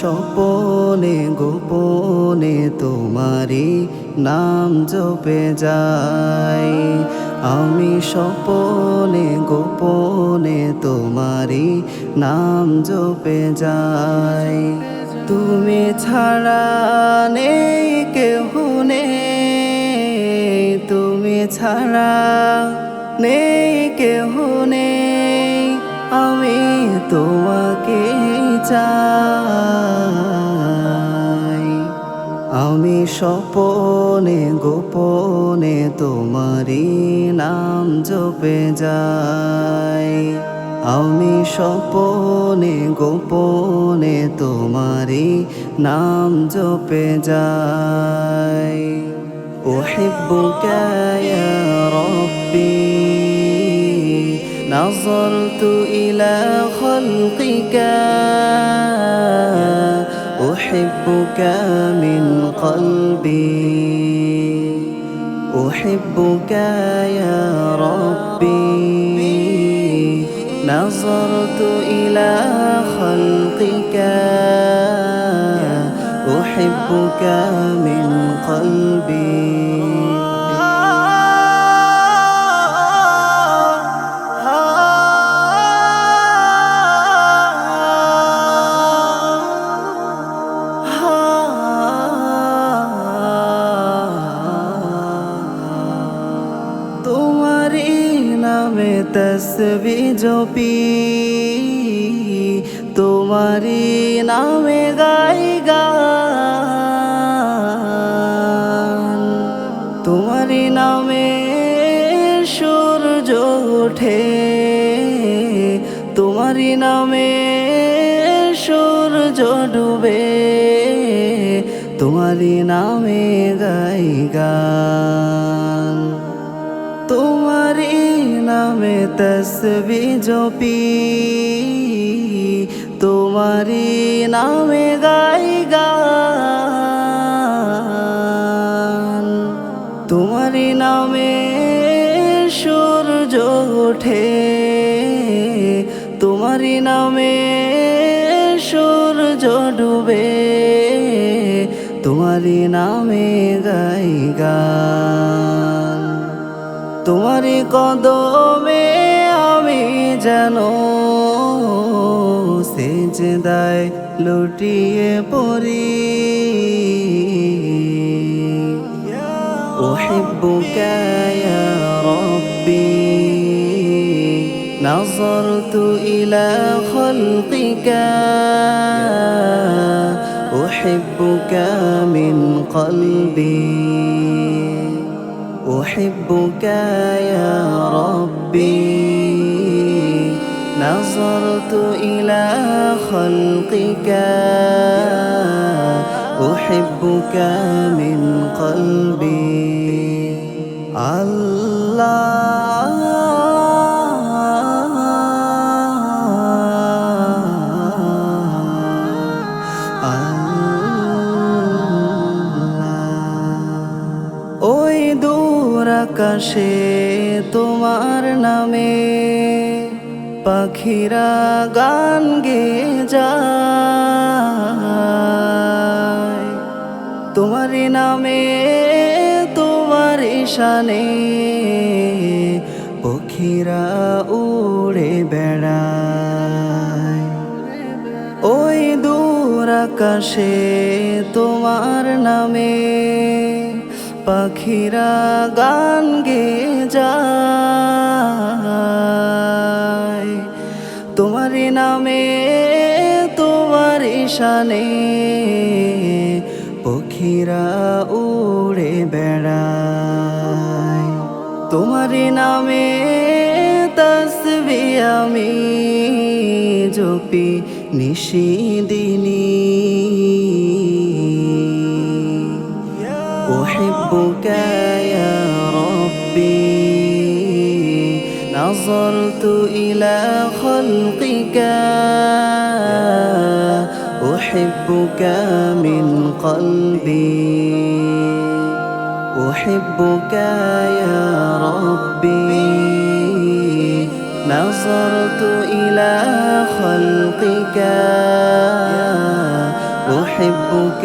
স্বপনে, গোপনে তোমারি নাম জপে যাই। আমি সপনে গোপনে তোমারি নাম জপে যাই। তুমি ছাড়া নেই, কেহ নেই। তুমি ছাড়া নেই, কেহ নেই। আমি তোমাকে চাই। স্বপনে গোপনে তোমারি নাম জপে যাই আমি স্বপনে গোপনে তোমারি নাম জপে যাই أحبك يا ربي نظرت إلى خلقك أحبك من قلبي. أحبك يا ربي. نظرت إلى خلقك. أحبك من قلبي. তোমারি নামে তসবি জপি তোমারি নামে গাই গান তোমারি নামে সূর্য ওঠে তোমারি নামে সূর্য ডুবে তোমারি নামে গাই গান তোমারি নামে তসবি জপি, তোমারি নামে গাই গান। তোমারি নামে সূর্য ওঠে, তোমারি নামে সূর্য ডুবে, তোমারি নামে গাই গান। তোমারি কদমে আমি যেন সেজদায় লুটিয়ে পড়ি أحبك يا ربي نظرت إلى خلقك أحبك من قلبي أحبك يا ربي. نظرت إلى خلقك. أحبك من قلبي. আকাশে তোমার নামে। পাখিরা গান গে যায়। তোমার নামে, তোমার শানে পক্ষীরা উড়ে বেড়ায়। ওই দূর আকাশে তোমার নামে পাখিরা গান গে যায়। তোমার নামে, তোমার শানে পক্ষীরা উড়ে বেড়ায়। তোমার নামে তসবি আমি জপি নিশিদিনী أحبك يا ربي. نظرت إلى خلقك. أحبك من قلبي. أحبك يا ربي. نظرت إلى خلقك. أحبك